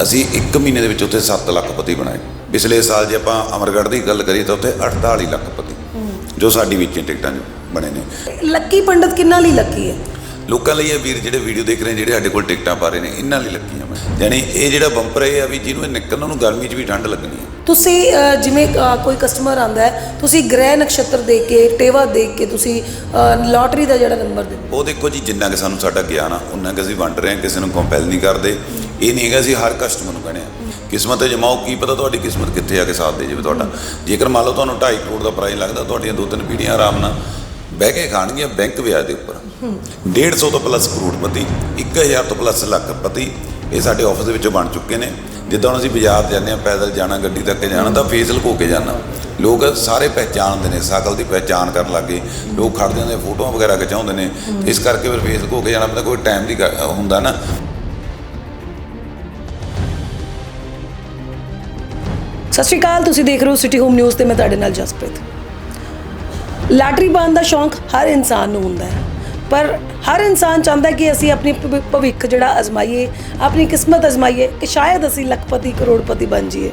ਅਸੀਂ 1 ਮਹੀਨੇ ਦੇ ਵਿੱਚ ਉੱਥੇ 7 ਲੱਖਪਤੀ ਬਣਾਏ। ਪਿਛਲੇ ਸਾਲ ਜੇ ਆਪਾਂ ਅਮਰਗੜ੍ਹ ਦੀ ਗੱਲ ਕਰੀਏ ਤਾਂ ਉੱਥੇ 48 ਲੱਖਪਤੀ ਜੋ ਸਾਡੀ ਵਿੱਚ ਟਿਕਟਾਂ ਬਣੇ ਨੇ। ਲੱਕੀ ਪੰਡਤ ਕਿੰਨਾ ਲਈ ਲੱਕੀ ਹੈ? ਲੋਕਾਂ ਲਈ ਇਹ ਵੀਰ ਜਿਹੜੇ ਵੀਡੀਓ ਦੇਖ ਰਹੇ ਜਿਹੜੇ ਸਾਡੇ ਕੋਲ ਟਿਕਟਾਂ ਪਾ ਰਹੇ ਨੇ ਇਹਨਾਂ ਲਈ ਲੱਗੀਆਂ ਮੈਂ। ਯਾਨੀ ਇਹ ਜਿਹੜਾ ਬੰਪਰ ਇਹ ਆ ਵੀ ਜਿਹਨੂੰ ਇਹ ਨਿਕਲਣ ਨੂੰ ਗਰਮੀ 'ਚ ਵੀ ਠੰਡ ਲੱਗਣੀ ਹੈ। ਤੁਸੀਂ ਜਿਵੇਂ ਕੋਈ ਕਸਟਮਰ ਆਂਦਾ ਹੈ ਤੁਸੀਂ ਗ੍ਰਹਿ ਨਕਸ਼ਤਰ ਦੇਖ ਕੇ ਟੇਵਾ ਦੇਖ ਕੇ ਤੁਸੀਂ ਲਾਟਰੀ ਦਾ ਜਿਹੜਾ ਨੰਬਰ ਦਿੰਦੇ ਉਹ ਦੇਖੋ ਜੀ ਜਿੰਨਾ ਕਿ ਸਾਨੂੰ ਸਾਡਾ ਗਿਆਨ ਆ ਉਹਨਾਂ ਕਿ ਅਸੀਂ ਵੰਡ ਰਹੇ ਹਾਂ ਕਿਸੇ ਨੂੰ ਕੰਪੈਲ ਨਹੀਂ ਕਰਦੇ। ਇਹ ਨਹੀਂ ਹੈਗਾ ਅਸੀਂ ਹਰ ਕਸਟਮਰ ਨੂੰ ਕਹਿੰਦੇ ਆ। ਕਿਸਮਤ ਜਮਾਓ ਕੀ ਪਤਾ ਤੁਹਾਡੀ ਕਿਸਮਤ ਕਿੱਥੇ ਆ ਕੇ ਸਾਥ ਦੇ ਜਾਵੇ ਤੁਹਾਡਾ। ਜੇਕਰ ਮੰਨ ਲਓ ਤੁਹਾਨੂੰ 2.5 ਕਰੋੜ ਦਾ ਪ੍ਰਾਈਜ਼ ਲੱਗਦਾ, ਤੁਹਾਡੀਆਂ ਦੋ ਤਿੰਨ ਪੀੜ੍ਹੀਆਂ ਆਰਾਮ ਨਾਲ ਬਹਿ ਕੇ ਖਾਣਗੀਆਂ ਬੈਂਕ ਵਿਆਜ ਦੇ ਉੱਪਰ। 150 ਤੋਂ ਪਲੱਸ ਕਰੋੜਪਤੀ 1000 ਤੋਂ ਪਲੱਸ ਲੱਖਪਤੀ ਇਹ ਸਾਡੇ ਆਫਿਸ ਦੇ ਵਿੱਚੋਂ ਬਣ ਚੁੱਕੇ ਨੇ। ਜਿੱਦਾਂ ਹੁਣ ਅਸੀਂ ਬਾਜ਼ਾਰ ਜਾਂਦੇ ਆ ਪੈਦਲ ਜਾਣਾ, ਗੱਡੀ ਤੱਕ ਜਾਣਾ ਤਾਂ ਫੇਸ ਲੁਕੋ ਕੇ ਜਾਣਾ। ਲੋਕ ਸਾਰੇ ਪਹਿਚਾਣਦੇ ਨੇ, ਸ਼ਕਲ ਦੀ ਪਹਿਚਾਣ ਕਰਨ ਲੱਗੇ। ਲੋਕ ਖੜ ਜਾਂਦੇ ਫੋਟੋਆਂ ਵਗੈਰਾ ਖਿਚਾਉਂਦੇ ਨੇ। ਇਸ ਕਰਕੇ ਫਿਰ ਫੇਸ ਲੁਕੋ ਕੇ ਜਾਣਾ ਪੈਂਦਾ ਕੋਈ ਟਾਈਮ ਦੀ ਗੱਲ- ਹੁੰਦਾ ਨਾ। ਸਤਿ ਸ਼੍ਰੀ ਅਕਾਲ, ਤੁਸੀਂ ਦੇਖ ਰਹੇ ਹੋ ਸਿਟੀ ਹੋਮ ਨਿਊਜ਼ ਤੇ ਮੈਂ ਤੁਹਾਡੇ ਨਾਲ ਜਸਪ੍ਰੀਤ। ਲਾਟਰੀ ਪਾਉਣ ਦਾ ਸ਼ੌਂਕ ਹਰ ਇਨਸਾਨ ਨੂੰ ਹੁੰਦਾ ਹੈ, ਪਰ ਹਰ ਇਨਸਾਨ ਚਾਹੁੰਦਾ ਕਿ ਅਸੀਂ ਆਪਣੀ ਭਵਿ- ਭਵਿੱਖ ਜਿਹੜਾ ਅਜ਼ਮਾਈਏ, ਆਪਣੀ ਕਿਸਮਤ ਅਜ਼ਮਾਈਏ ਕਿ ਸ਼ਾਇਦ ਅਸੀਂ ਲੱਖਪਤੀ, ਕਰੋੜਪਤੀ ਬਣ ਜਾਈਏ।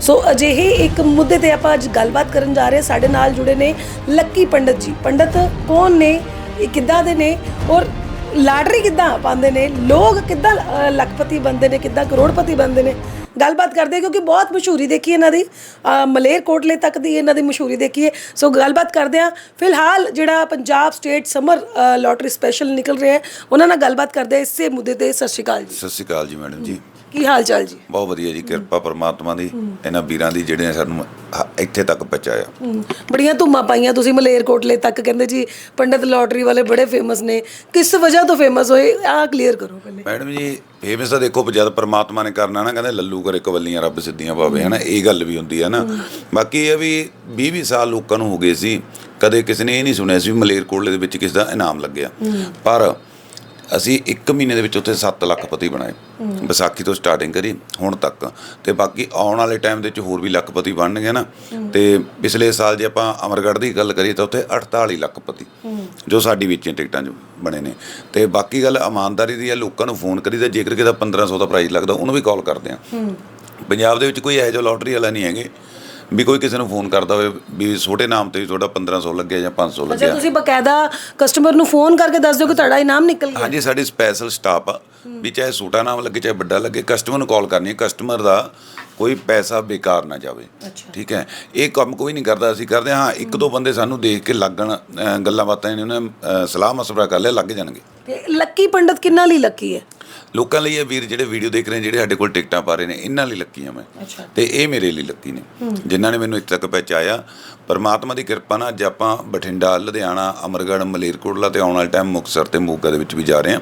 ਸੋ ਅਜਿਹੇ ਇੱਕ ਮੁੱਦੇ ਤੇ ਆਪਾਂ ਅੱਜ ਗੱਲਬਾਤ ਕਰਨ ਜਾ ਰਹੇ ਹਾਂ। ਸਾਡੇ ਨਾਲ ਜੁੜੇ ਨੇ ਲੱਕੀ ਪੰਡਤ ਜੀ। ਪੰਡਤ ਕੌਣ ਨੇ, ਇਹ ਕਿੱਦਾਂ ਦੇ ਨੇ ਔਰ ਲਾਟਰੀ ਕਿੱਦਾਂ ਪਾਉਂਦੇ ਨੇ? ਲੋਕ ਕਿੱਦਾਂ ਲੱਖਪਤੀ ਬਣਦੇ ਨੇ, ਕਿੱਦਾਂ ਕਰੋੜਪਤੀ ਬਣਦੇ ਨੇ? ਗੱਲਬਾਤ ਕਰਦੇ ਹਾਂ ਕਿਉਂਕਿ ਬਹੁਤ ਮਸ਼ਹੂਰੀ ਦੇਖੀ ਇਹਨਾਂ ਦੀ। ਅ, ਮਲੇਰ ਕੋਟਲੇ ਤੱਕ ਦੀ ਇਹਨਾਂ ਦੀ ਮਸ਼ਹੂਰੀ ਦੇਖੀ ਹੈ। ਸੋ ਗੱਲਬਾਤ ਕਰਦੇ ਹਾਂ। ਫਿਲਹਾਲ ਜਿਹੜਾ Punjab state summer lottery special ਨਿਕਲ ਰਿਹਾ ਹੈ ਉਹਨਾਂ ਨਾਲ ਗੱਲਬਾਤ ਕਰਦੇ ਹਾਂ ਇਸੇ ਮੁੱਦੇ ਤੇ। ਸਤਿ ਸ਼੍ਰੀ ਅਕਾਲ ਜੀ। ਸਤਿ ਸ਼੍ਰੀ ਅਕਾਲ ਜੀ ਮੈਡਮ ਜੀ। ਕੀ ਹਾਲ ਚਾਲ ਜੀ? ਬਹੁਤ ਵਧੀਆ ਜੀ ਕਿਰਪਾ ਪਰਮਾਤਮਾ ਦੀ ਇਹਨਾਂ ਵੀਰਾਂ ਦੀ ਜਿਹੜੇ ਨੇ ਸਾਨੂੰ ਹ- ਇੱਥੇ ਤੱਕ ਪਹੁੰਚਾਇਆ। ਹਮ, ਬੜੀਆਂ ਧੁੰਮਾਂ ਪਾਈਆਂ ਤੁਸੀਂ ਮਲੇਰ ਕੋਟਲੇ ਤੱਕ ਕਹਿੰਦੇ ਜੀ ਪੰਡਤ ਲੋਟਰੀ ਵਾਲੇ ਬੜੇ ਫੇਮਸ ਨੇ। ਕਿਸ ਵਜ੍ਹਾ ਤੋਂ ਫੇਮਸ ਹੋਏ? ਆਹ ਕਲੀਅਰ ਕਰੋ ਪਹਿਲੇ। ਮੈਡਮ ਜੀ ਫੇਮਸ ਤਾਂ ਦੇਖੋ ਜਦ ਪਰਮਾਤਮਾ ਨੇ ਕਰਨਾ ਨਾ ਕਹਿੰਦੇ ਲੱਲੂ ਕਰੇ ਕਵੱਲੀਆਂ ਰੱਬ ਸਿੱਧੀਆਂ ਪਾਵੇ ਹਨਾ? ਇਹ ਗੱਲ ਵੀ ਹੁੰਦੀ ਹੈ ਨਾ। ਬਾਕੀ ਇਹ ਵੀ 20 20 ਸਾਲ ਲੋਕਾਂ ਨੂੰ ਹੋ ਗਏ ਸੀ ਕਦੇ ਕਿਸੇ ਨੇ ਇਹ ਨਹੀਂ ਸੁਣਿਆ ਸੀ ਮਲੇਰਕੋਟਲੇ ਦੇ ਵਿੱਚ ਕਿਸ ਦਾ ਇਨਾਮ ਲੱਗਿਆ। ਪਰ ਅਸੀਂ 1 ਮਹੀਨੇ ਦੇ ਵਿੱਚ ਉੱਥੇ 7 ਲੱਖਪਤੀ ਬਣਾਏ। ਵਿਸਾਖੀ ਤੋਂ ਸਟਾਰਟਿੰਗ ਕਰੀ ਹੁਣ ਤੱਕ। ਤੇ ਬਾਕੀ ਆਉਣ ਵਾਲੇ ਟਾਈਮ ਦੇ ਵਿੱਚ ਹੋਰ ਵੀ ਲੱਖਪਤੀ ਬਣਨਗੇ ਨਾ। ਤੇ ਪਿਛਲੇ ਸਾਲ ਜੇ ਆਪਾਂ ਅਮਰਗੜ੍ਹ ਦੀ ਗੱਲ ਕਰੀਏ ਤਾਂ ਉੱਥੇ 48 ਲੱਖਪਤੀ ਜੋ ਸਾਡੀ ਵਿੱਚ ਟਿਕਟਾਂ 'ਚ ਬਣੇ ਨੇ। ਤੇ ਬਾਕੀ ਗੱਲ ਇਮਾਨਦਾਰੀ ਦੀ ਹੈ ਲੋਕਾਂ ਨੂੰ ਫੋਨ ਕਰੀਦਾ ਜੇਕਰ ਕਿਦਾ 1500 ਦਾ ਪ੍ਰਾਈਜ਼ ਲੱਗਦਾ ਉਹਨੂੰ ਵੀ ਕਾਲ ਕਰਦੇ ਆ। ਪੰਜਾਬ ਦੇ ਵਿੱਚ ਕੋਈ ਇਹੋ ਜਿਹਾ ਲੋਟਰੀ ਵਾਲਾ ਨਹੀਂ ਹੈਗੇ। ਵੀ ਕੋਈ ਕਿਸੇ ਨੂੰ ਫੋਨ ਕਰਦਾ ਹੋਵੇ ਵੀ ਛੋਟੇ ਨਾਮ ਤੇ ਤੁਹਾਡਾ 1500 ਲੱਗਿਆ ਜਾਂ 500 ਅੱਛਾ ਲੱਗਿਆ ਤੁਸੀਂ ਬਕਾਇਦਾ ਕਸਟਮਰ ਨੂੰ ਫੋਨ ਕਰਕੇ ਦੱਸ ਦਿਓ ਕਿ ਤੁਹਾਡਾ ਇਨਾਮ ਨਿਕਲ ਗਿਆ। ਹਾਂਜੀ ਸਾਡੀ ਸਪੈਸ਼ਲ ਸਟਾਫ ਆ ਵੀ ਚਾਹੇ ਛੋਟਾ ਨਾਮ ਲੱਗੇ ਚਾਹੇ ਵੱਡਾ ਲੱਗੇ ਕਸਟਮਰ ਨੂੰ ਕਾਲ ਕਰਨੀ ਹੈ। ਕਸਟਮਰ ਦਾ ਕੋਈ ਪੈਸਾ ਬੇਕਾਰ ਨਾ ਜਾਵੇ। ਠੀਕ ਹੈ? ਇਹ ਕੰਮ ਕੋਈ ਨਹੀਂ ਕਰਦਾ ਅਸੀਂ ਕਰਦੇ ਹਾਂ ਇੱਕ ਦੋ ਬੰਦੇ ਸਾਨੂੰ ਦੇਖ ਕੇ ਲੱਗਣ ਗੱਲਾਂ ਬਾਤਾਂ ਨੇ ਉਹਨਾਂ ਸਲਾਹ ਮਸ਼ਵਰਾ ਕਰ ਲਿਆ ਲੱਗ ਜਾਣਗੇ। ਤੇ ਲੱਕੀ ਪੰਡਤ ਕਿੰਨਾ ਲਈ ਲੱਕੀ ਹੈ? ਲੋਕਾਂ ਲਈ ਇਹ ਵੀਰ ਜਿਹੜੇ ਵੀਡੀਓ ਦੇਖ ਰਹੇ ਨੇ ਜਿਹੜੇ ਸਾਡੇ ਕੋਲ ਟਿਕਟਾਂ ਪਾ ਰਹੇ ਨੇ ਇਹਨਾਂ ਲਈ ਲੱਕੀਆਂ ਮੈਂ। ਅੱਛਾ। ਤੇ ਇਹ ਮੇਰੇ ਲਈ ਲੱਕੀ ਨੇ। ਜਿਨ੍ਹਾਂ ਨੇ ਮੈਨੂੰ ਇੱਥੇ ਤੱਕ ਪਹੁੰਚਾਇਆ। ਪਰਮਾਤਮਾ ਦੀ ਕਿਰਪਾ ਨਾਲ ਅੱਜ ਆਪਾਂ ਬਠਿੰਡਾ ਲੁਧਿਆਣਾ ਅਮਰਗੜ੍ਹ ਮਲੇਰਕੋਟਲਾ ਤੇ ਆਉਣ ਵਾਲੇ ਟਾਈਮ ਮੁਕਤਸਰ ਤੇ ਮੋਗਾ ਦੇ ਵਿੱਚ ਵੀ ਜਾ ਰਹੇ ਹਾਂ।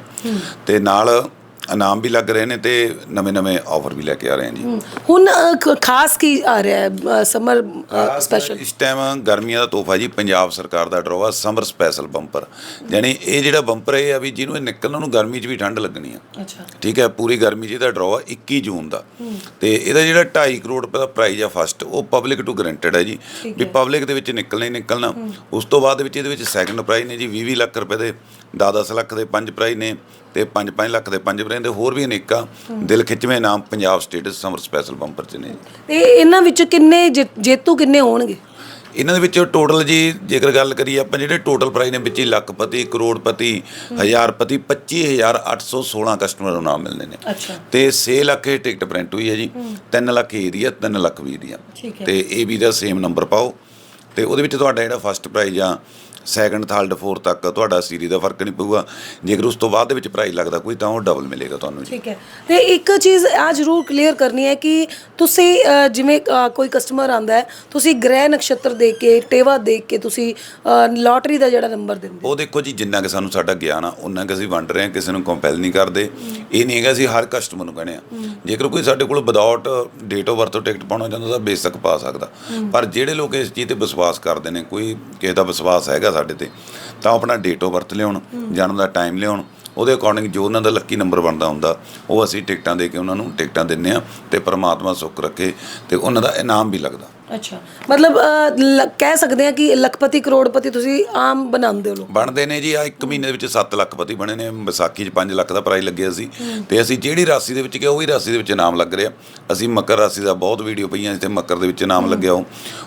ਤੇ ਨਾਲ ਇਨਾਮ ਵੀ ਲੱਗ ਰਹੇ ਨੇ ਤੇ ਨਵੇਂ-ਨਵੇਂ ਆਫਰ ਵੀ ਲੈ ਕੇ ਆ ਰਹੇ ਹਾਂ ਜੀ। ਹੁਣ ਅ, ਖ- ਖਾਸ ਕੀ ਆ ਰਿਹਾ ਹੈ? ਸਮਰ ਸਪੈਸ਼ਲ ਇਸ ਟਾਈਮ ਗਰਮੀਆਂ ਦਾ ਤੋਹਫਾ ਜੀ ਪੰਜਾਬ ਸਰਕਾਰ ਦਾ ਡਰਾਵਾ ਸਮਰ ਸਪੈਸ਼ਲ ਬੰਪਰ ਯਾਨੀ ਇਹ ਜਿਹੜਾ ਬੰਪਰ ਇਹ ਆ ਵੀ ਜਿਹਨੂੰ ਇਹ ਨਿਕਲਣ ਨੂੰ ਗਰਮੀ 'ਚ ਵੀ ਠੰਡ ਲੱਗਣੀ ਆ। ਅੱਛਾ। ਠੀਕ ਹੈ ਪੂਰੀ ਗਰਮੀ 'ਚ ਇਹਦਾ ਡਰਾਅ 21 ਜੂਨ ਦਾ। ਤੇ ਇਹਦਾ ਜਿਹੜਾ 2.5 ਕਰੋੜ ਰੁਪਏ ਦਾ ਪ੍ਰਾਈਜ਼ ਆ ਫਸਟ ਉਹ ਪਬਲਿਕ ਟੂ ਗਰੰਟਡ ਹੈ ਜੀ। ਵੀ ਪਬਲਿਕ ਦੇ ਵਿੱਚ ਨਿਕਲਣਾ ਹੀ ਨਿਕਲਣਾ। ਉਸ ਤੋਂ ਬਾਅਦ ਵਿੱਚ ਇਹਦੇ ਵਿੱਚ ਸੈਕੰਡ ਪ੍ਰਾਈਜ਼ ਨੇ ਜੀ 20 ਲੱਖ ਰੁਪਏ ਦੇ 10-10 ਲੱਖ ਦੇ ਪੰਜ ਪ੍ਰਾਈਜ਼ ਨੇ। ਤੇ 5-5 ਲੱਖ ਦੇ ਪੰਜ ਪ੍ਰਾਈਜ਼ ਦੇ ਹੋਰ ਵੀ ਅਨੇਕਾਂ ਦਿਲ ਖਿੱਚਵੇਂ ਨਾਮ Punjab state summer special bumper 'ਚ ਨੇ। ਤੇ ਇਹਨਾਂ ਵਿੱਚ ਕਿੰਨੇ ਜੇਤੂ ਕਿੰਨੇ ਹੋਣਗੇ? ਇਹਨਾਂ ਦੇ ਵਿੱਚ ਟੋਟਲ ਜੀ ਜੇਕਰ ਗੱਲ ਕਰੀਏ ਆਪਾਂ ਜਿਹੜੇ ਟੋਟਲ ਪ੍ਰਾਈਸ ਨੇ ਵਿੱਚ ਹੀ ਲੱਖਪਤੀ ਕਰੋੜਪਤੀ ਹਜ਼ਾਰਪਤੀ 25816 ਕਸਟਮਰ ਨੂੰ ਨਾਮ ਮਿਲਦੇ ਨੇ। ਤੇ 6 ਲੱਖ ਇਹ ਟਿਕਟ ਪ੍ਰਿੰਟ ਹੋਈ ਹੈ ਜੀ 3 ਲੱਖ ਇਹ ਦੀ ਹੈ 3 ਲੱਖ ਵੀ ਦੀ ਹੈ। ਤੇ ਇਹ ਵੀ ਦਾ ਸੇਮ ਨੰਬਰ ਪਾਓ। ਤੇ ਉਹਦੇ ਵਿੱਚ ਤੁਹਾਡਾ ਜਿਹੜਾ ਫਸਟ ਪ੍ਰਾਈਜ਼ ਆ ਸੈਕੰਡ ਥਰਡ ਫੋਰਥ ਤੱਕ ਤੁਹਾਡਾ ਸੀਰੀ ਦਾ ਫ਼ਰਕ ਨਹੀਂ ਪਊਗਾ। ਜੇਕਰ ਉਸ ਤੋਂ ਬਾਅਦ ਦੇ ਵਿੱਚ ਪ੍ਰਾਈਜ਼ ਲੱਗਦਾ ਕੋਈ ਤਾਂ ਉਹ ਡਬਲ ਮਿਲੇਗਾ ਤੁਹਾਨੂੰ ਜੀ। ਠੀਕ ਹੈ। ਤੇ ਇੱਕ ਚੀਜ਼ ਆ ਜ਼ਰੂਰ ਕਲੀਅਰ ਕਰਨੀ ਹੈ ਕਿ ਤੁਸੀਂ ਅ, ਜਿਵੇਂ ਅ, ਕੋਈ ਕਸਟਮਰ ਆਂਦਾ ਹੈ ਤੁਸੀਂ ਗ੍ਰਹਿ ਨਕਸ਼ਤਰ ਦੇਖ ਕੇ ਟੇਵਾ ਦੇਖ ਕੇ ਤੁਸੀਂ ਲਾਟਰੀ ਦਾ ਜਿਹੜਾ ਨੰਬਰ ਦਿੰਦੇ ਉਹ ਦੇਖੋ ਜੀ ਜਿੰਨਾ ਕਿ ਸਾਨੂੰ ਸਾਡਾ ਗਿਆਨ ਆ ਉਹਨਾਂ ਕਿ ਅਸੀਂ ਵੰਡ ਰਹੇ ਹਾਂ ਕਿਸੇ ਨੂੰ ਕੰਪੈਲ ਨਹੀਂ ਕਰਦੇ। ਇਹ ਨਹੀਂ ਹੈਗਾ ਅਸੀਂ ਹਰ ਕਸਟਮਰ ਨੂੰ ਕਹਿੰਦੇ ਆ ਜੇਕਰ ਕੋਈ ਸਾਡੇ ਕੋਲ ਵਿਦਆਊਟ ਡੇਟ ਆਫ ਬਰਥ ਤੋਂ ਟਿਕਟ ਪਾਉਣਾ ਚਾਹੁੰਦਾ ਤਾਂ ਬੇਸ਼ੱਕ ਪਾ ਸਕਦਾ। ਪਰ ਜਿਹੜੇ ਲੋਕ ਇਸ ਚੀਜ਼ ਤੇ ਵਿਸ਼ਵਾਸ ਕਰਦੇ ਨੇ ਕੋਈ ਕਿਸੇ ਦਾ ਵਿਸ਼ਵਾਸ ਹੈਗਾ ਸਾਡੇ ਤੇ, ਤਾਂ ਉਹ ਆਪਣਾ ਡੇਟ ਆਫ ਬਰਥ ਲਿਆਉਣ, ਜਨਮ ਦਾ ਟਾਈਮ ਲਿਆਉਣ, ਉਹਦੇ ਅਕੋਰਡਿੰਗ ਜੋ ਉਹਨਾਂ ਦਾ ਲੱਕੀ ਨੰਬਰ ਬਣਦਾ ਹੁੰਦਾ, ਉਹ ਅਸੀਂ ਟਿਕਟਾਂ ਦੇ ਕੇ ਉਹਨਾਂ ਨੂੰ ਟਿਕਟਾਂ ਦਿੰਨੇ ਆ ਤੇ ਪ੍ਰਮਾਤਮਾ ਸੁੱਖ ਰੱਖੇ ਤੇ ਉਹਨਾਂ ਦਾ ਇਨਾਮ ਵੀ ਲੱਗਦਾ। ਅੱਛਾ। ਮਤਲਬ ਲ- ਕਹਿ ਸਕਦੇ ਆ ਕਿ ਲੱਖਪਤੀ ਕਰੋੜਪਤੀ ਤੁਸੀਂ ਆਮ ਬਣਾਉਂਦੇ ਹੋ ਲੋਕ? ਬਣਦੇ ਨੇ ਜੀ। ਆ ਇੱਕ ਮਹੀਨੇ ਦੇ ਵਿੱਚ 7 ਲੱਖ ਪਤੀ ਬਣੇ ਨੇ। ਵਿਸਾਖੀ 'ਚ 5 ਲੱਖ ਦਾ ਪ੍ਰਾਈਜ਼ ਲੱਗਿਆ ਸੀ। ਤੇ ਅਸੀਂ ਜਿਹੜੀ ਰਾਸ਼ੀ ਦੇ ਵਿੱਚ ਗਿਆ ਉਹੀ ਰਾਸ਼ੀ ਦੇ ਵਿੱਚ ਨਾਮ ਲੱਗ ਰਿਹਾ। ਅਸੀਂ ਮਕਰ ਰਾਸ਼ੀ ਦਾ ਬਹੁਤ ਵੀਡੀਓ ਪਈਆਂ ਜਿੱਥੇ ਮਕਰ ਦੇ ਵਿੱਚ ਨਾਮ ਲੱਗਿਆ ਉਹ।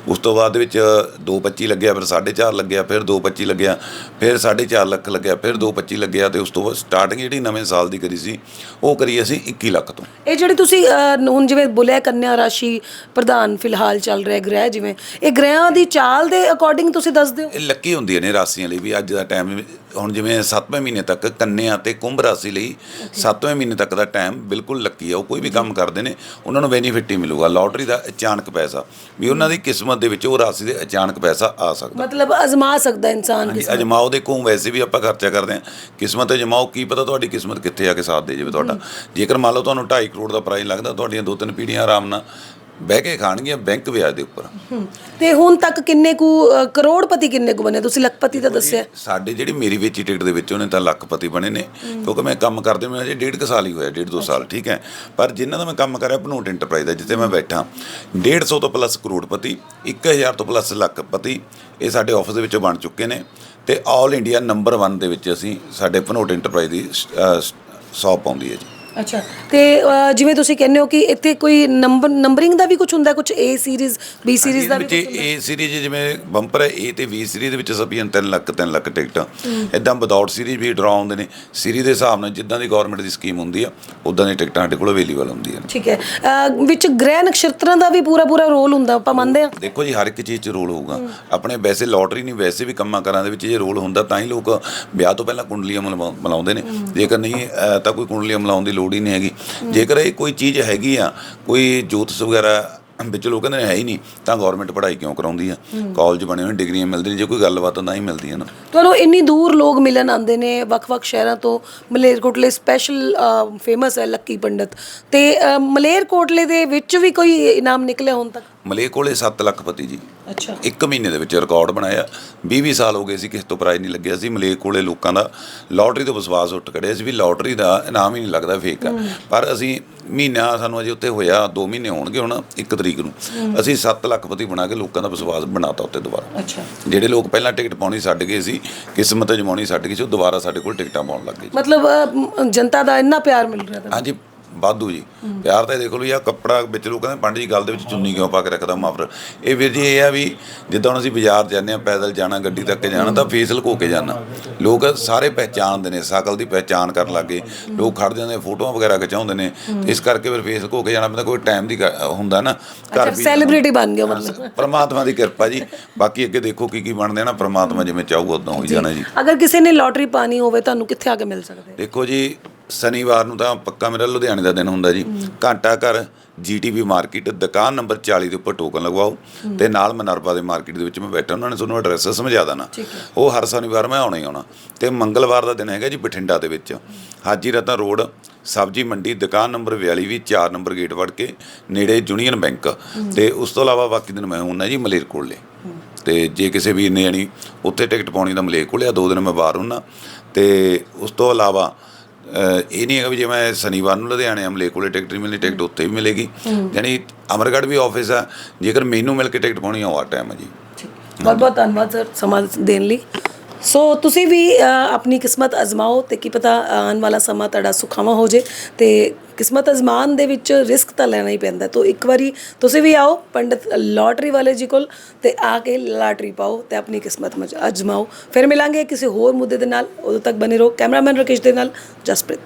ਉਸ ਤੋਂ ਬਾਅਦ ਦੇ ਵਿੱਚ 225 ਲੱਗਿਆ ਫਿਰ 4.5 ਲੱਗਿਆ ਫਿਰ 225 ਲੱਗਿਆ ਫਿਰ 4.5 ਲੱਖ ਲੱਗਿਆ ਫਿਰ 225 ਲੱਗਿਆ ਤੇ ਉਸ ਤੋਂ ਬਾਅਦ ਸਟਾਰਟਿੰਗ ਜਿਹੜੀ ਨਵੇਂ ਸਾਲ ਦੀ ਕਰੀ ਸੀ ਉਹ ਕਰੀ ਅਸੀਂ 21 ਲੱਖ ਤੋਂ। ਇਹ ਜਿਹੜੀ ਤੁਸੀਂ ਹੁਣ ਜਿਵੇਂ ਬੋਲਿਆ ਕੰਨਿਆ ਰਾਸ਼ੀ ਪ੍ਰਧਾਨ ਫਿਲਹਾਲ ਚੱਲ ਰਿਹਾ ਗ੍ਰਹਿ ਜਿਵੇਂ ਇਹ ਗ੍ਰਹਿਾਂ ਦੀ ਚਾਲ ਦੇ ਅਕੋਰਡਿੰਗ ਤੁਸੀਂ ਦੱਸਦੇ ਹੋ? ਇਹ ਲੱਕੀ ਹੁੰਦੀਆਂ ਨੇ ਰਾਸ਼ੀਆਂ ਲਈ ਵੀ ਅੱਜ ਦਾ ਟਾਈਮ ਹੁਣ ਜਿਵੇਂ 7ਵੇਂ ਮਹੀਨੇ ਤੱਕ ਕੰਨਿਆ ਤੇ ਕੁੰਭ ਰਾਸ਼ੀ ਲਈ 7ਵੇਂ ਮਹੀਨੇ ਤੱਕ ਦਾ ਟਾਈਮ ਬਿਲਕੁਲ ਲੱਕੀ ਆ ਉਹ ਕੋਈ ਵੀ ਕੰਮ ਕਰਦੇ ਨੇ ਉਹਨਾਂ ਨੂੰ ਬੈਨੀਫਿਟ ਹੀ ਮਿਲੂਗਾ ਲੋਟਰੀ ਦਾ ਅਚਾਨਕ ਪੈਸਾ ਵੀ ਉਹਨਾਂ ਦੀ ਕਿਸਮਤ ਦੇ ਵਿੱਚ ਉਹ ਰਾਸ਼ੀ ਦੇ ਅਚਾਨਕ ਪੈਸਾ ਆ ਸਕਦਾ। ਮਤਲਬ ਅਜ਼ਮਾ ਸਕਦਾ ਇਨਸਾਨ ਹਾਂਜੀ ਕਿਸੇ ਅਜਮਾਓ ਦੇਖੋ ਵੈਸੇ ਵੀ ਆਪਾਂ ਖਰਚਾ ਕਰਦੇ ਹਾਂ ਕਿਸਮਤ ਅਜਮਾਓ ਕੀ ਪਤਾ ਤੁਹਾਡੀ ਕਿਸਮਤ ਕਿੱਥੇ ਆ ਕੇ ਸਾਥ ਦੇ ਜਾਵੇ ਤੁਹਾਡਾ। ਜੇਕਰ ਮੰਨ ਲਓ ਤੁਹਾਨੂੰ 2.5 ਕਰੋੜ ਦਾ ਪ੍ਰਾਈਜ਼ ਲੱਗਦਾ ਤੁਹਾਡੀਆਂ ਦੋ ਤਿੰਨ ਪੀੜ੍ਹੀਆਂ ਆਰਾਮ ਨਾਲ ਬਹਿ ਕੇ ਖਾਣਗੀਆਂ ਬੈਂਕ ਵਿਆਜ ਦੇ ਉੱਪਰ। ਤੇ ਹੁਣ ਤੱਕ ਕਿੰਨੇ ਕੁ ਅ, ਕਰੋੜਪਤੀ ਕਿੰਨੇ ਕੁ ਬਣੇ? ਤੁਸੀਂ ਲੱਖਪਤੀ ਦਾ ਦੱਸਿਆ। ਸਾਡੇ ਜਿਹੜੀ ਮੇਰੀ ਵੇਚੀ ਟਿਕਟ ਦੇ ਵਿੱਚ ਉਹਨੇ ਤਾਂ ਲੱਖਪਤੀ ਬਣੇ ਨੇ। ਕਿਉਂਕਿ ਮੈਂ ਕੰਮ ਕਰਦੇ ਮੈਨੂੰ ਅਜੇ ਡੇਢ ਕੁ ਸਾਲ ਹੀ ਹੋਇਆ ਡੇਢ ਦੋ ਸਾਲ ਠੀਕ ਹੈ। ਪਰ ਜਿਨ੍ਹਾਂ ਦਾ ਮੈਂ ਕੰਮ ਕਰਿਆ ਭਨੋਟ ਇੰਟਰਪ੍ਰਾਈਜ਼ ਦਾ ਜਿੱਥੇ ਮੈਂ ਬੈਠਾ 150 ਤੋਂ ਪਲੱਸ ਕਰੋੜਪਤੀ 1000 ਤੋਂ ਪਲੱਸ ਲੱਖਪਤੀ ਇਹ ਸਾਡੇ ਆਫਿਸ ਦੇ ਵਿੱਚੋਂ ਬਣ ਚੁੱਕੇ ਨੇ। ਤੇ ਆਲ ਇੰਡੀਆ ਨੰਬਰ 1 ਦੇ ਵਿੱਚ ਅਸੀਂ ਸਾਡੇ ਭਨੋਟ ਇੰਟਰਪ੍ਰਾਈਜ਼ ਦੀ ਸ਼ਾਪ ਆਉਂਦੀ ਹੈ ਜੀ। ਅੱਛਾ। ਤੇ ਅ, ਜਿਵੇਂ ਤੁਸੀਂ ਕਹਿੰਦੇ ਹੋ ਕਿ ਇੱਥੇ ਕੋਈ ਨੰਬਰ ਨੰਬਰਿੰਗ ਦਾ ਵੀ ਕੁਝ ਹੁੰਦਾ ਕੁਝ A ਸੀਰੀਜ਼ B ਸੀਰੀਜ਼ ਦਾ ਵੀ ਵਿੱਚ ਏ ਸੀਰੀਜ਼ ਜਿਵੇਂ ਬੰਪਰ ਹੈ ਏ ਤੇ ਬੀ ਸੀਰੀਜ਼ ਦੇ ਵਿੱਚ ਸਭੀਆਂ 3 ਲੱਖ 3 ਲੱਖ ਟਿਕਟਾਂ। ਇਦਾਂ ਵਿਦਆਊਟ ਸੀਰੀਜ਼ ਵੀ ਡਰਾ ਆਉਂਦੇ ਨੇ। ਸੀਰੀਜ਼ ਦੇ ਹਿਸਾਬ ਨਾਲ ਜਿੱਦਾਂ ਦੀ ਗਵਰਨਮੈਂਟ ਦੀ ਸਕੀਮ ਹੁੰਦੀ ਆ ਉਦਾਂ ਦੀ ਟਿਕਟਾਂ ਸਾਡੇ ਕੋਲ ਅਵੇਲੇਬਲ ਹੁੰਦੀਆਂ ਨੇ। ਠੀਕ ਹੈ। ਅ, ਵਿੱਚ ਗ੍ਰਹਿ ਨਕਸ਼ਤਰਾਂ ਦਾ ਵੀ ਪੂਰਾ ਪੂਰਾ ਰੋਲ ਹੁੰਦਾ ਆਪਾਂ ਮੰਨਦੇ ਹਾਂ? ਦੇਖੋ ਜੀ ਹਰ ਇੱਕ ਚੀਜ਼ 'ਚ ਰੋਲ ਹੋਊਗਾ। ਆਪਣੇ ਵੈਸੇ ਲੋਟਰੀ ਨਹੀਂ ਵੈਸੇ ਵੀ ਕੰਮਾਂ ਕਰਾਂ ਦੇ ਵਿੱਚ ਜੇ ਰੋਲ ਹੁੰਦਾ ਤਾਂ ਹੀ ਲੋਕ ਵਿਆਹ ਤੋਂ ਪਹਿਲਾਂ ਕੁੰਡਲੀਆਂ ਮਿਲਵਾ- ਮਿਲਾਉਂਦੇ ਨੇ। ਜੇਕਰ ਨਹੀਂ ਤਾਂ ਕੋਈ ਕੁੰਡਲੀਆਂ ਮਿਲਾਉਣ ਦੀ ਲੋੜ ਹੀ ਨਹੀਂ ਹੈਗੀ। ਜੇਕਰ ਇਹ ਕੋਈ ਚੀਜ਼ ਹੈਗੀ ਆ ਕੋਈ ਜੋਤਿਸ਼ ਵਗੈਰਾ ਵਿੱਚ ਲੋਕ ਕਹਿੰਦੇ ਨੇ ਹੈ ਹੀ ਨਹੀਂ ਤਾਂ ਗਵਰਨਮੈਂਟ ਪੜ੍ਹਾਈ ਕਿਉਂ ਕਰਾਉਂਦੀ ਆ? ਕਾਲਜ ਬਣੇ ਹੋਏ ਡਿਗਰੀਆਂ ਮਿਲਦੀਆਂ ਜੇ ਕੋਈ ਗੱਲਬਾਤ ਤਾਂ ਹੀ ਮਿਲਦੀਆਂ ਨਾ। ਤੁਹਾਨੂੰ ਇੰਨੀ ਦੂਰ ਲੋਕ ਮਿਲਣ ਆਉਂਦੇ ਨੇ ਵੱਖ-ਵੱਖ ਸ਼ਹਿਰਾਂ ਤੋਂ ਮਲੇਰਕੋਟਲੇ ਸਪੈਸ਼ਲ ਫੇਮਸ ਹੈ ਲੱਕੀ ਪੰਡਤ। ਤੇ ਅ, ਮਲੇਰਕੋਟਲੇ ਦੇ ਵਿੱਚ ਵੀ ਕੋਈ ਇਨਾਮ ਨਿਕਲਿਆ ਹੁਣ ਤੱਕ? ਮਲੇ ਕੋਲੇ 7 ਲੱਖ ਪਤੀ ਜੀ। ਅੱਛਾ। ਇੱਕ ਮਹੀਨੇ ਦੇ ਵਿੱਚ ਰਿਕਾਰਡ ਬਣਾਇਆ। 20-20 ਸਾਲ ਹੋ ਗਏ ਸੀ ਕਿਸੇ ਤੋਂ ਪ੍ਰਾਈਜ਼ ਨਹੀਂ ਲੱਗਿਆ ਸੀ। ਮਲੇ ਕੋਲੇ ਲੋਕਾਂ ਦਾ ਲੋਟਰੀ ਤੋਂ ਵਿਸ਼ਵਾਸ ਉੱਠ ਖੜਿਆ ਸੀ ਵੀ ਲੋਟਰੀ ਦਾ ਇਨਾਮ ਹੀ ਨਹੀਂ ਲੱਗਦਾ ਫੇਕ ਆ। ਪਰ ਅਸੀਂ ਮਹੀਨਾ ਸਾਨੂੰ ਅਜੇ ਉੱਤੇ ਹੋਇਆ 2 ਮਹੀਨੇ ਹੋਣਗੇ ਹੁਣ 1 ਤਰੀਕ ਨੂੰ। ਅਸੀਂ 7 ਲੱਖ ਪਤੀ ਬਣਾ ਕੇ ਲੋਕਾਂ ਦਾ ਵਿਸ਼ਵਾਸ ਬਣਾਤਾ ਉੱਤੇ ਦੁਬਾਰਾ। ਅੱਛਾ। ਜਿਹੜੇ ਲੋਕ ਪਹਿਲਾਂ ਟਿਕਟ ਪਾਉਣੀ ਛੱਡ ਗਏ ਸੀ ਕਿਸਮਤ ਜਮਾਉਣੀ ਛੱਡ ਗਏ ਸੀ ਉਹ ਦੁਬਾਰਾ ਸਾਡੇ ਕੋਲ ਟਿਕਟਾਂ ਪਾਉਣ ਲੱਗ ਗਏ ਮਤਲਬ ਅ, ਮ, ਜਨਤਾ ਦਾ ਇੰਨਾ ਪਿਆਰ ਮਿਲ ਰਿਹਾ ਤੁਹਾਨੂੰ? ਹਾਂਜੀ ਵਾਧੂ ਜੀ। ਪਿਆਰ ਤਾਂ ਇਹ ਦੇਖੋ ਲੋ ਯਾ ਕੱਪੜਾ ਵਿੱਚ ਲੋਕ ਕਹਿੰਦੇ ਪੰਡ ਜੀ ਗੱਲ ਦੇ ਵਿੱਚ ਚੁੰਨੀ ਕਿਉਂ ਪਾ ਕੇ ਰੱਖਦਾ ਮਾਫਰ ਇਹ ਵੀਰ ਜੀ ਇਹ ਆ ਵੀ ਜਿੱਦਾਂ ਹੁਣ ਅਸੀਂ ਬਾਜ਼ਾਰ ਜਾਂਦੇ ਆ ਪੈਦਲ ਜਾਣਾ ਗੱਡੀ ਤੱਕ ਜਾਣਾ ਤਾਂ ਫੇਸ ਲੁਕੋ ਕੇ ਜਾਣਾ। ਲੋਕ ਸਾਰੇ ਪਹਿਚਾਣਦੇ ਨੇ ਸ਼ਕਲ ਦੀ ਪਹਿਚਾਣ ਕਰਨ ਲੱਗੇ। ਲੋਕ ਖੜ ਜਾਂਦੇ ਫੋਟੋਆਂ ਵਗੈਰਾ ਖਿਚਾਉਂਦੇ ਨੇ। ਇਸ ਕਰਕੇ ਫਿਰ ਫੇਸ ਲੁਕੋ ਕੇ ਜਾਣਾ ਪੈਂਦਾ ਕੋਈ ਟਾਈਮ ਦੀ ਹੁੰਦਾ ਨਾ। ਘਰ ਵੀ ਸੈਲੀਬ੍ਰਿਟੀ ਬਣ ਗਿਆ ਮਤਲਬ ਪਰਮਾਤਮਾ ਦੀ ਕਿਰਪਾ ਜੀ। ਬਾਕੀ ਅੱਗੇ ਦੇਖੋ ਕੀ ਕੀ ਬਣਦੇ ਆ ਨਾ ਪਰਮਾਤਮਾ ਜਿਵੇਂ ਚਾਹੂਗਾ ਉਦਾਂ ਹੋਈ ਜਾਣਾ ਜੀ। ਅਗਰ ਕਿਸੇ ਨੇ ਲੋਟਰੀ ਪਾਣੀ ਹੋਵੇ ਤੁਹਾਨੂੰ ਕਿੱਥੇ ਆ ਕੇ ਮਿਲ ਸਕਦੇ? ਦੇਖੋ ਜੀ ਸ਼ਨੀਵਾਰ ਨੂੰ ਤਾਂ ਪੱਕਾ ਮੇਰਾ ਲੁਧਿਆਣੇ ਦਾ ਦਿਨ ਹੁੰਦਾ ਜੀ। ਘੰਟਾ ਘਰ ਜੀਟੀਵੀ ਮਾਰਕੀਟ ਦੁਕਾਨ ਨੰਬਰ 40 ਦੇ ਉੱਪਰ ਟੋਕਨ ਲਗਵਾਓ ਤੇ ਨਾਲ ਮਨਰਪਾ ਦੇ ਮਾਰਕੀਟ ਦੇ ਵਿੱਚ ਮੈਂ ਬੈਠਾ ਉਹਨਾਂ ਨੇ ਤੁਹਾਨੂੰ ਐਡਰੈਸ ਸਮਝਾ ਦੇਣਾ। ਉਹ ਹਰ ਸ਼ਨੀਵਾਰ ਮੈਂ ਆਉਣਾ ਹੀ ਆਉਣਾ। ਤੇ ਮੰਗਲਵਾਰ ਦਾ ਦਿਨ ਹੈਗਾ ਜੀ ਬਠਿੰਡਾ ਦੇ ਵਿੱਚ। ਹਾਜੀ ਰਤਨ ਰੋਡ ਸਬਜੀ ਮੰਡੀ ਦੁਕਾਨ ਨੰਬਰ 42 ਵੀ 4 ਨੰਬਰ ਗੇਟ ਵੜ ਕੇ ਨੇੜੇ ਯੂਨੀਅਨ ਬੈਂਕ। ਤੇ ਉਸ ਤੋਂ ਇਲਾਵਾ ਬਾਕੀ ਦਿਨ ਮੈਂ ਹੁੰਨਾ ਜੀ ਮਲੇਰਕੋਟਲੇ ਤੇ ਜੇ ਕਿਸੇ ਵੀਰ ਨੇ ਜਾਣੀ ਉੱਥੇ ਟਿਕਟ ਪਾਉਣੀ ਤਾਂ ਮਲੇਰਕੋਟਲੇ ਆ ਦੋ ਦਿਨ ਮੈਂ ਬਾਹਰ ਹੁੰਨਾ। ਤੇ ਉਸ ਤੋਂ ਇਲਾਵਾ ਇਹ ਨਹੀਂ ਹੈਗਾ ਵੀ ਜੇ ਮੈਂ ਸ਼ਨੀਵਾਰ ਨੂੰ ਲੁਧਿਆਣੇ ਅਮਲੇ ਕੋਲੇ ਟਿਕਟ ਨਹੀਂ ਮਿਲਣੀ ਟਿਕਟ ਉੱਥੇ ਵੀ ਮਿਲੇਗੀ। ਯਾਨੀ ਅਮਰਗੜ੍ਹ ਵੀ ਆਫਿਸ ਆ ਜੇਕਰ ਮੈਨੂੰ ਮਿਲ ਕੇ ਟਿਕਟ ਪਾਉਣੀ ਆ ਉਹ ਆ ਟਾਈਮ ਹੈ ਜੀ। ਬਹੁਤ ਬਹੁਤ ਧੰਨਵਾਦ ਸਰ ਸਮਾਂ ਦੇਣ ਲਈ। ਸੋ ਤੁਸੀਂ ਵੀ ਆਪਣੀ ਕਿਸਮਤ ਅਜ਼ਮਾਓ ਤੇ ਕੀ ਪਤਾ ਆਉਣ ਵਾਲਾ ਸਮਾਂ ਤੁਹਾਡਾ ਸੁਖਾਵਾਂ ਹੋ ਜੇ ਤੇ ਕਿਸਮਤ ਅਜ਼ਮਾਨ ਦੇ ਵਿੱਚ ਰਿਸਕ ਤਾਂ ਲੈਣਾ ਹੀ ਪੈਂਦਾ। ਤੋ ਇੱਕ ਵਾਰੀ ਤੁਸੀਂ ਵੀ ਆਓ ਪੰਡਤ ਲੋਟਰੀ ਵਾਲੇ ਜੀ ਕੋਲ ਤੇ ਆ ਕੇ ਲਾਟਰੀ ਪਾਓ ਤੇ ਆਪਣੀ ਕਿਸਮਤ ਮਜ, ਅਜ਼ਮਾਓ। ਫਿਰ ਮਿਲਾਂਗੇ ਕਿਸੇ ਹੋਰ ਮੁੱਦੇ ਦੇ ਨਾਲ। ਉਦੋਂ ਤੱਕ ਬਨੇ ਰਹੋ। ਕੈਮਰਾਮੈਨ ਰਕੇਸ਼ ਦੇ ਨਾਲ ਜਸਪ੍ਰੀਤ।